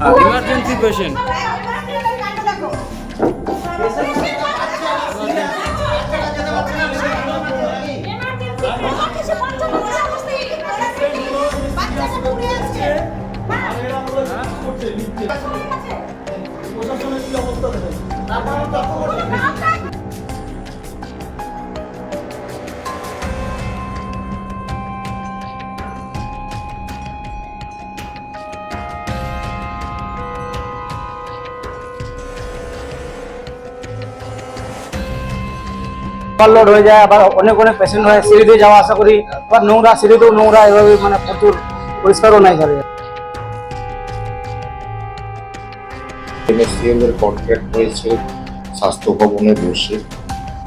Emergency patient overload হয়ে যায় আবার অনেক অনেক পেশেন্ট হয়। সিঁড়ি দিয়ে যাওয়া আসা করি। আবার নোংরা সিঁড়িতেও নোংরা এভাবে মানে প্রচুর পরিষ্কারও নাই এর কন্ট্রাক্ট হয়েছে স্বাস্থ্য ভবনে বসে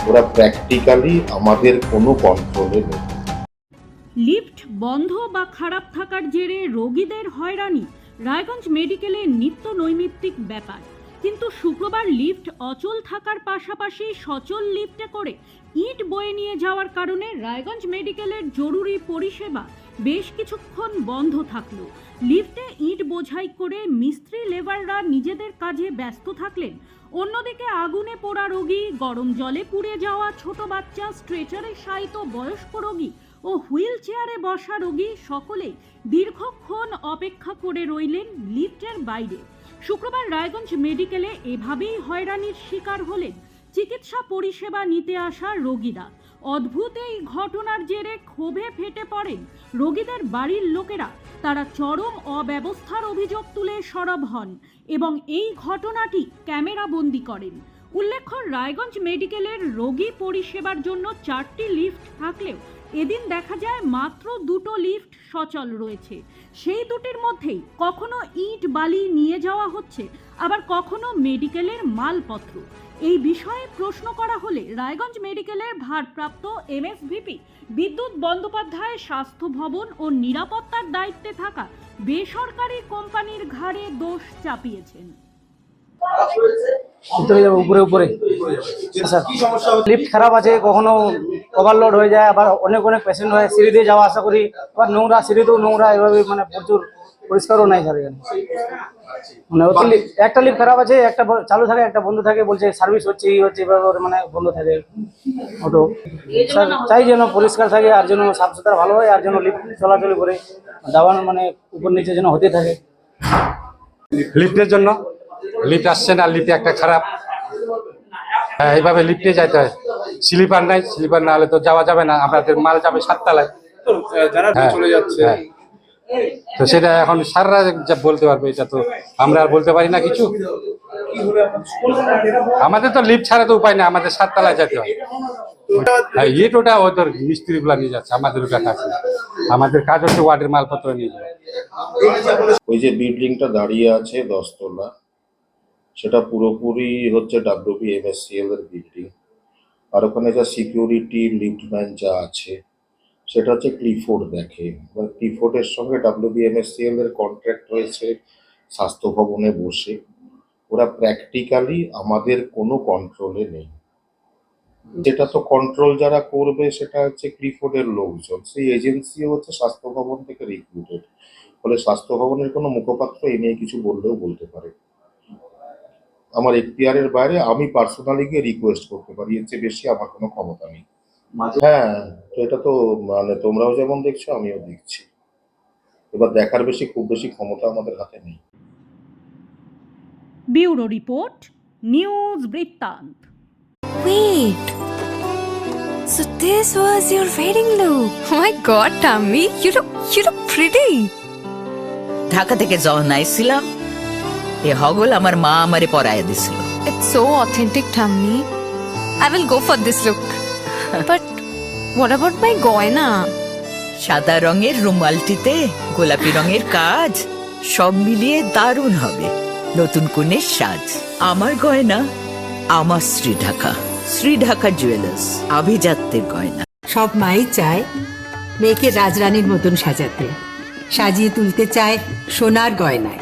ওরা প্র্যাকটিক্যালি আমাদের কোনো কন্ট্রোলে নেই। লিফট বন্ধ বা খারাপ থাকার জেরে রোগীদের হয়রানি। রায়গঞ্জ মেডিকেলে নিত্য নৈমিত্তিক ব্যাপার। কিন্তু শুক্রবার লিফট অচল থাকার পাশাপাশি সচল লিফটে করে ইট বয়ে নিয়ে যাওয়ার কারণে রায়গঞ্জ মেডিকেলের জরুরি পরিষেবা বেশ কিছুক্ষণ বন্ধ থাকল। লিফটে ইট বোঝাই করে মিস্ত্রি লেবাররা নিজেদের কাজে ব্যস্ত থাকলেন। অন্যদিকে আগুনে পোড়া রোগী, গরম জলে পুড়ে যাওয়া ছোট বাচ্চা, স্ট্রেচারে শায়িত বয়স্ক রোগী ও হুইল চেয়ারে বসা রোগী সকলেই দীর্ঘক্ষণ অপেক্ষা করে রইলেন লিফটের বাইরে। শুক্রবার রায়গঞ্জ মেডিকেলে এভাবেই হয়রানির শিকার হলেন। চিকিৎসা পরিষেবা নিতে আসা রোগীরা। অদ্ভুত এই ঘটনার জেরে ক্ষোভে ফেটে পড়েন রোগীদের বাড়ির লোকেরা। তারা চরম অব্যবস্থার অভিযোগ তুলে সরব হন এবং এই ঘটনাটি ক্যামেরাবন্দি করেন। উল্লেখ্য, রায়গঞ্জ মেডিকেলের রোগী পরিষেবার জন্য চারটি লিফট থাকলেও এদিন দেখা যায় মাত্র দুটো লিফট সচল রয়েছে। সেই দুটির মধ্যেই কখনো ইট বালি নিয়ে যাওয়া হচ্ছে আবার কখনো মেডিকেলের মালপত্র। এই বিষয়ে প্রশ্ন করা হলে রায়গঞ্জ মেডিকেলের ভারপ্রাপ্ত এমএসভিপি বিদ্যুৎ বন্দ্যোপাধ্যায় স্বাস্থ্য ভবন ও নিরাপত্তার দায়িত্বে থাকা বেসরকারি কোম্পানির ঘাড়ে দোষ চাপিয়েছেন। উপরে উপরে। স্যার লিফট খারাপ আছে কখনো ওভারলোড হয়ে যায়, আবার অনেক অনেক পেশেন্ট হয়, সিঁড়ি দিয়ে যাওয়া আসা করি, আবার নোংরা সিঁড়িতেও নোংরা, এভাবে মানে প্রচুর পরিষ্কারও নাই এখানে। মানে একটা লিফট খারাপ আছে, একটা চালু থাকে, একটা বন্ধ থাকে, বলছে সার্ভিস হচ্ছে এই হচ্ছে, এভাবে মানে বন্ধ থাকে। অটো। স্যার, চাই যেন পরিষ্কার থাকে, আর যেন সাফ সুতরা ভালো হয়, আর যেন লিফট চলাচল করে, দাবানো মানে উপর নিচে যেন হতে থাকে। লিফটের জন্য। লিফট আসছে না লিফটে একটা খারাপ। হ্যাঁ এইভাবে লিফটে যাইতে হয়। স্লিপার নাই স্লিপার না হলে তো যাওয়া যাবে না আমাদের মাল যাবে সাততলায়। হ্যাঁ, চলে যাচ্ছে। তো সেটা এখন সাররা যা বলতে পারবে এটা তো আমরা আর বলতে পারি না কিছু। আমাদের তো লিফট ছাড়া তো উপায় নেই আমাদের সাততলায় যেতে হয়। হ্যাঁ ইট ওটা ওদের মিস্ত্রি গুলা নিয়ে যাচ্ছে আমাদের ওটা না আমাদের কাজ হচ্ছে ওয়ার্ডের মালপত্র নিয়ে যাওয়া। ওই যে বিল্ডিংটা দাঁড়িয়ে আছে দশতলা সেটা পুরোপুরি হচ্ছে ডাব্লিউবি এমএসসিএল এর বিল্ডিং আর ওখানে যা সিকিউরিটি লিফটম্যান যা আছে, সেটা হচ্ছে ক্লিফোর্ড দেখে। এবার ক্লিফোর্ডের সঙ্গে ডাব্লিউবি এমএসসিএল এর কন্ট্রাক্ট রয়েছে, স্বাস্থ্য ভবনে বসে। ওরা প্র্যাকটিক্যালি আমাদের কোনো কন্ট্রোলে নেই। যেটা তো কন্ট্রোল যারা করবে, সেটা হচ্ছে ক্লিফোর্ডের লোকজন। সেই এজেন্সিও হচ্ছে স্বাস্থ্য ভবন থেকে রিক্রুটেড ফলে স্বাস্থ্য ভবনের কোনো মুখপাত্র এ নিয়ে কিছু বললেও বলতে পারে। আমার এখতিয়ার এর বাইরে আমি পার্সোনালি গিয়ে রিকোয়েস্ট করতে পারি এর চেয়ে বেশি আমার কোনো ক্ষমতা নেই হ্যাঁ তো এটা তো মানে তোমরাও যেমন দেখছ আমিও দেখছি এবার দেখার বেশি খুব বেশি ক্ষমতা আমাদের হাতে নেই ব্যুরো রিপোর্ট নিউজ বৃত্তান্ত Wait. So this was your wedding look. Oh my god, Tammy, you look you look pretty. Dhaka থেকে যখন আইছিলাম এ হগল আমার মা আমারে পরায় দিছিল It's so authentic, Tammy. I will go for this look. but what about my goina? সাদা রঙের রুমালটিতে গোলাপি রঙের কাজ সব মিলিয়ে দারুণ হবে নতুন কনের সাজ আমার গয়না আমার শ্রী ঢাকা শ্রী ঢাকা জুয়েলার্স আভিজাত্যের গয়না সব মাই চায় মেয়েকে রাজরানীর মতন সাজাতে সাজিয়ে তুলতে চায় সোনার গয়নায়